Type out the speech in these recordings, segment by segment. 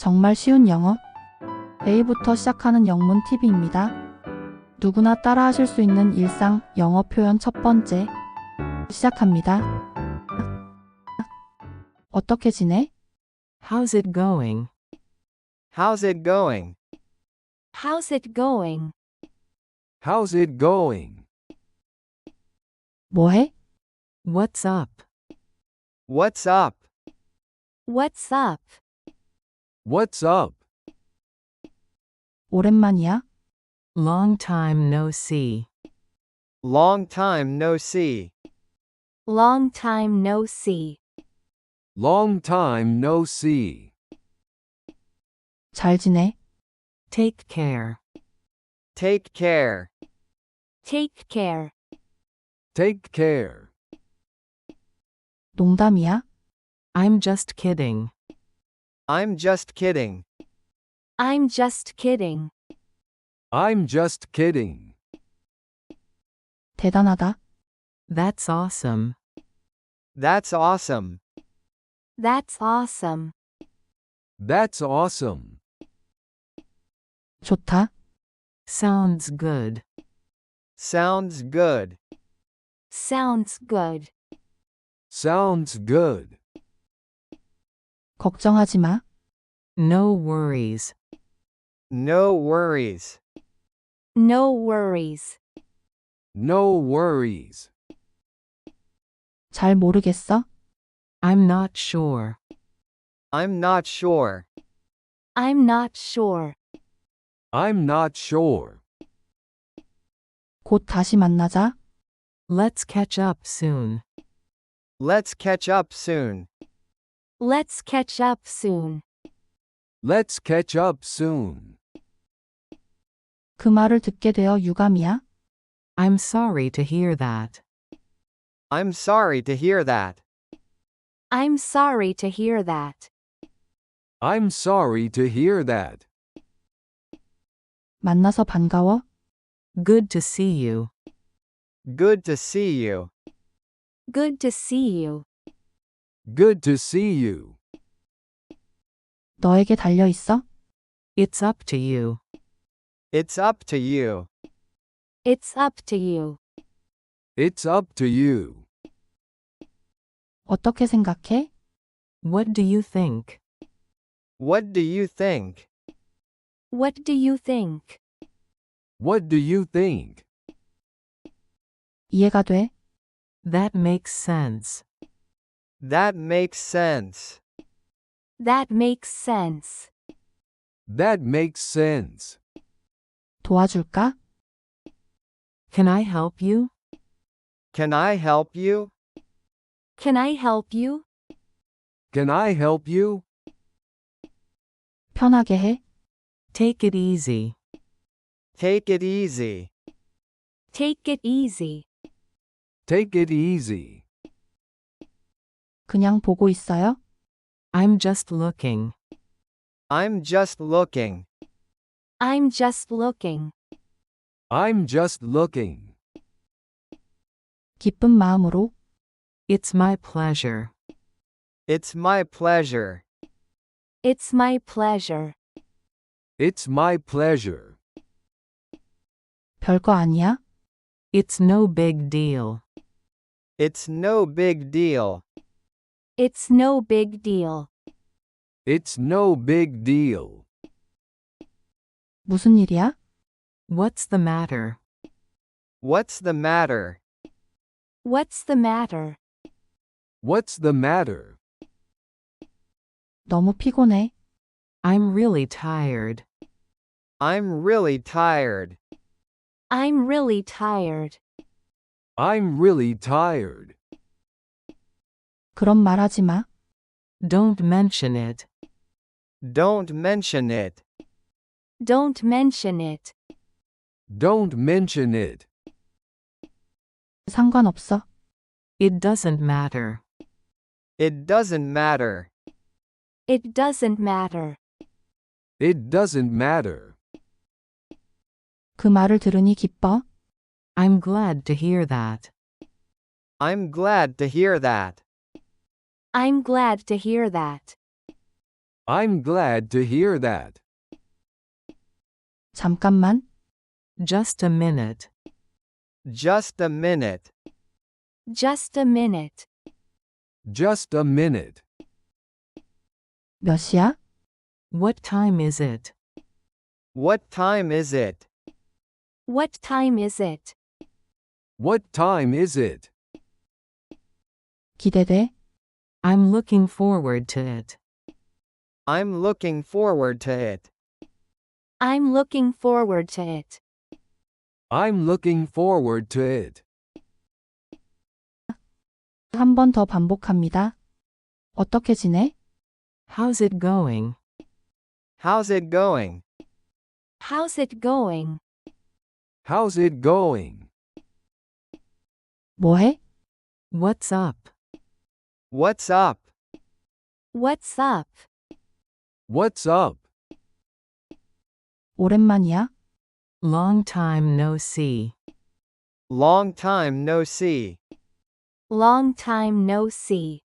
정말 쉬운 영어. A부터 시작하는 영문 팁입니다. 누구나 따라하실 수 있는 일상 영어 표현 첫 번째. 시작합니다. 어떻게 지내? How's it going? How's it going? How's it going? How's it going? 뭐해? What's up? What's up? What's up? What's up? 오랜만이야? Long time no see. Long time no see. Long time no see. Long time no see. 잘 지내? Take care. Take care. Take care. Take care. 농담이야? I'm just kidding. I'm just kidding. I'm just kidding. I'm just kidding. 대단하다. That's awesome. That's awesome. That's awesome. That's awesome. 좋다. Sounds good. Sounds good. Sounds good. Sounds good. 걱정하지 마. No worries. No worries. No worries. No worries. 잘 모르겠어. I'm not sure. I'm not sure. I'm not sure. I'm not sure. 곧 다시 만나자. Let's catch up soon. Let's catch up soon. Let's catch up soon. Let's catch up soon. 그 말을 듣게 되어 유감이야. I'm sorry to hear that. I'm sorry to hear that. I'm sorry to hear that. I'm sorry to hear that. 만나서 반가워. Good to see you. Good to see you. Good to see you. Good to see you. 너에게 달려 있어. It's up to you. It's up to you. It's up to you. It's up to you. 어떻게 생각해? What do you think? What do you think? What do you think? What do you think? 이해가 돼. That makes sense. That makes sense. That makes sense. That makes sense. 도와줄까? Can I help you? Can I help you? Can I help you? Can I help you? 편하게 해. Take it easy. Take it easy. Take it easy. Take it easy. 그냥 보고 있어요. I'm just looking. I'm just looking. I'm just looking. I'm just looking. 기쁜 마음으로. It's my pleasure. It's my pleasure. It's my pleasure. It's my pleasure. 별거 아니야. It's no big deal. It's no big deal. It's no big deal. It's no big deal. 무슨 일이야? What's the matter? What's the matter? What's the matter? What's the matter? 너무 피곤해. I'm really tired. I'm really tired. I'm really tired. I'm really tired. 그런 말 하지 마. Don't mention it. Don't mention it. Don't mention it. Don't mention it. 상관없어. It doesn't matter. It doesn't matter. It doesn't matter. It doesn't matter. 그 말을 들으니 기뻐. I'm glad to hear that. I'm glad to hear that. I'm glad to hear that. I'm glad to hear that. 잠깐만, Just a minute. Just a minute. Just a minute. Just a minute. 몇 시야? What time is it? What time is it? What time is it? What time is it? 기대돼. I'm looking forward to it. I'm looking forward to it. I'm looking forward to it. I'm looking forward to it. 한 번 더 반복합니다. 어떻게 지내? How's it going? How's it going? How's it going? How's it going? 뭐해? What's up? What's up? What's up? What's up? 오랜만이야? Long time no see. Long time no see. Long time no see.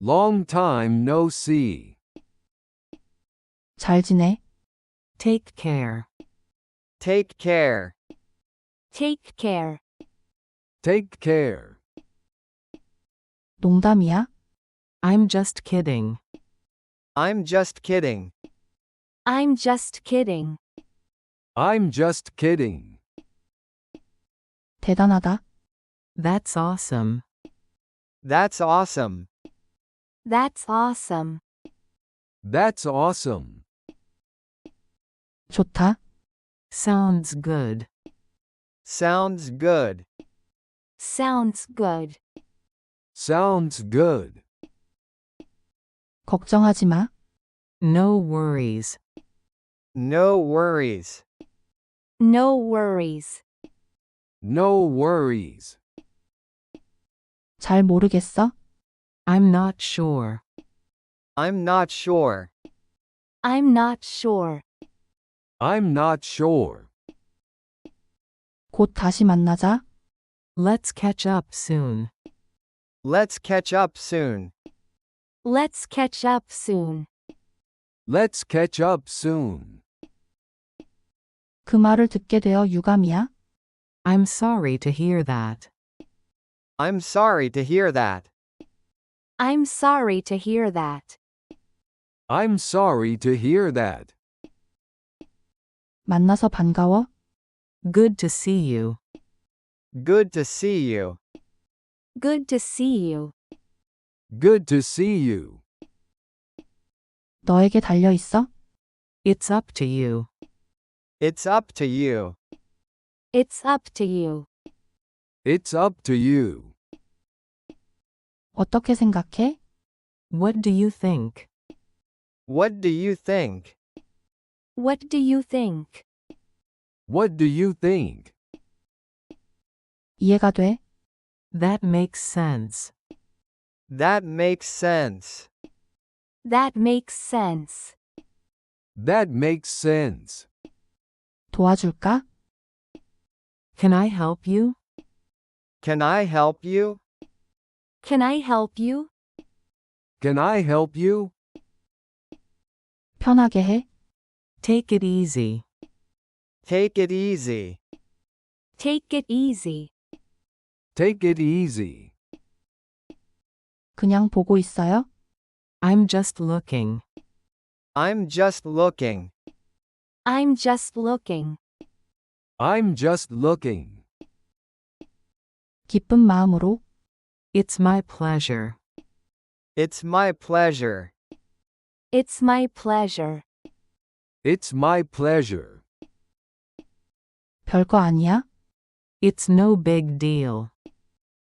Long time no see. 잘 지내? Take care. Take care. Take care. Take care. 농담이야? I'm just kidding. I'm just kidding. I'm just kidding. I'm just kidding. 대단하다. That's awesome. That's awesome. That's awesome. That's awesome. 좋다. Sounds good. Sounds good. Sounds good. Sounds good. 걱정하지 마. No worries. No worries. No worries. No worries. 잘 모르겠어. I'm not sure. I'm not sure. I'm not sure. I'm not sure. 곧 다시 만나자. Let's catch up soon. Let's catch up soon. Let's catch up soon. Let's catch up soon. 그 말을 듣게 되어 유감이야. I'm sorry to hear that. I'm sorry to hear that. I'm sorry to hear that. I'm sorry to hear that. 만나서 반가워. Good to see you. Good to see you. Good to see you. Good to see you. 너에게 달려 있어. It's up to you. It's up to you. It's up to you. It's up to you. 어떻게 생각해? What do you think? What do you think? What do you think? What do you think? 이해가 돼. That makes sense. That makes sense. That makes sense. That makes sense. 도와줄까? Can I help you? Can I help you? Can I help you? Can I help you? 편하게 해. Take it easy. Take it easy. Take it easy. Take it easy. 그냥 보고 있어요. I'm just looking. I'm just looking. I'm just looking. I'm just looking. 기쁜 마음으로. It's my pleasure. It's my pleasure. It's my pleasure. It's my pleasure. 별거 아니야. It's no big deal.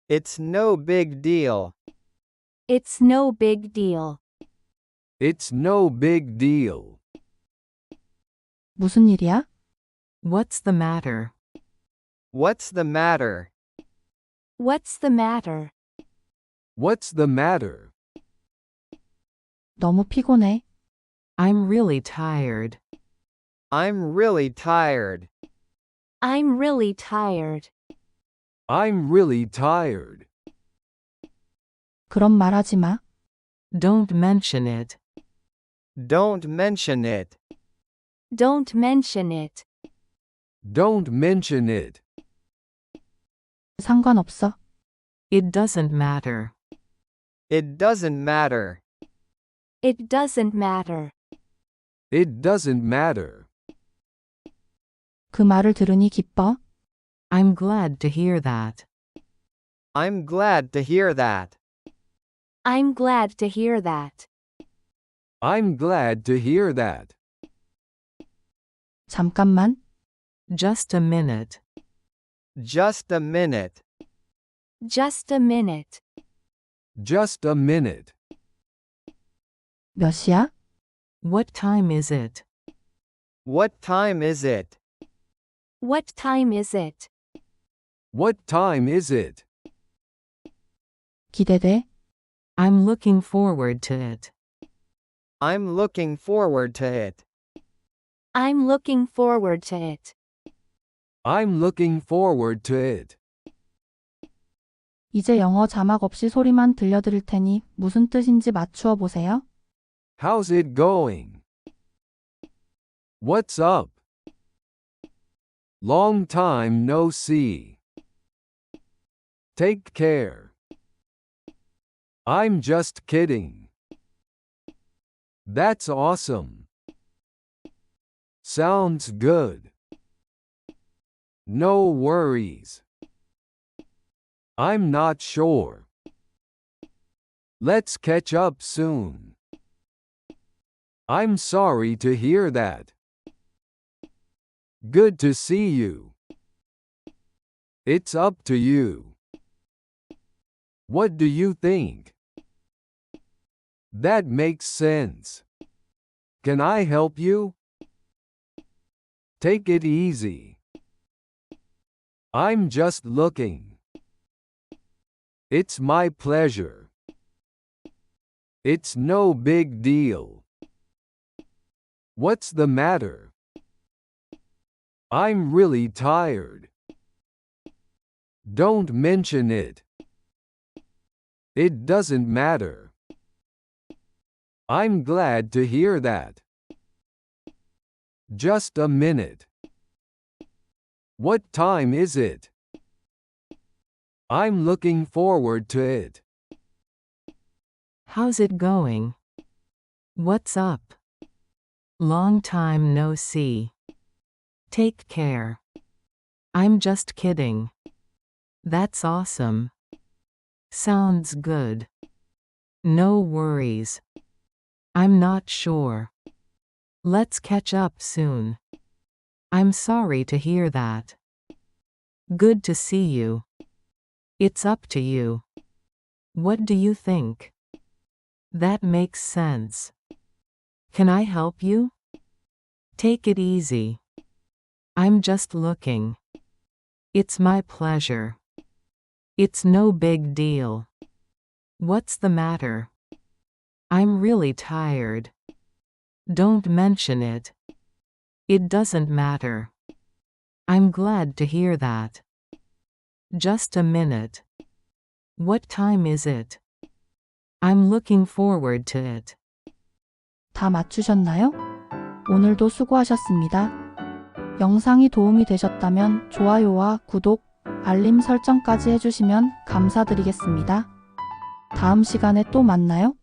It's no big deal. It's no big deal. It's no big deal. 무슨 일이야? What's the matter? What's the matter? What's the matter? What's the matter? 너무 피곤해. I'm really tired. I'm really tired. I'm really tired. I'm really tired. 그런 말 하지 마. Don't mention it. Don't mention it. Don't mention it. Don't mention it. 상관없어. It doesn't matter. It doesn't matter. It doesn't matter. It doesn't matter. 그 말을 들으니 기뻐. I'm glad to hear that. I'm glad to hear that. I'm glad to hear that. I'm glad to hear that. 잠깐만. Just a minute. Just a minute. Just a minute. Just a minute. 몇 시야? What time is it? What time is it? What time is it? What time is it? 기대돼. I'm looking forward to it. I'm looking forward to it. I'm looking forward to it. I'm looking forward to it. 이제 영어 자막 없이 소리만 들려드릴 테니 무슨 뜻인지 맞추어 보세요. How's it going? What's up? Long time no see. Take care. I'm just kidding. That's awesome. Sounds good. No worries. I'm not sure. Let's catch up soon. I'm sorry to hear that. Good to see you. It's up to you. What do you think? That makes sense. Can I help you? Take it easy. I'm just looking. It's my pleasure. It's no big deal. What's the matter? I'm really tired. Don't mention it. It doesn't matter. I'm glad to hear that. Just a minute. What time is it? I'm looking forward to it. How's it going? What's up? Long time no see. Take care. I'm just kidding. That's awesome. Sounds good. No worries. I'm not sure. Let's catch up soon. I'm sorry to hear that. Good to see you. It's up to you. What do you think? That makes sense. Can I help you? Take it easy. I'm just looking. It's my pleasure. It's no big deal. What's the matter? I'm really tired. Don't mention it. It doesn't matter. I'm glad to hear that. Just a minute. What time is it? I'm looking forward to it. 다 맞추셨나요? 오늘도 수고하셨습니다. 영상이 도움이 되셨다면 좋아요와 구독, 알림 설정까지 해주시면 감사드리겠습니다. 다음 시간에 또 만나요.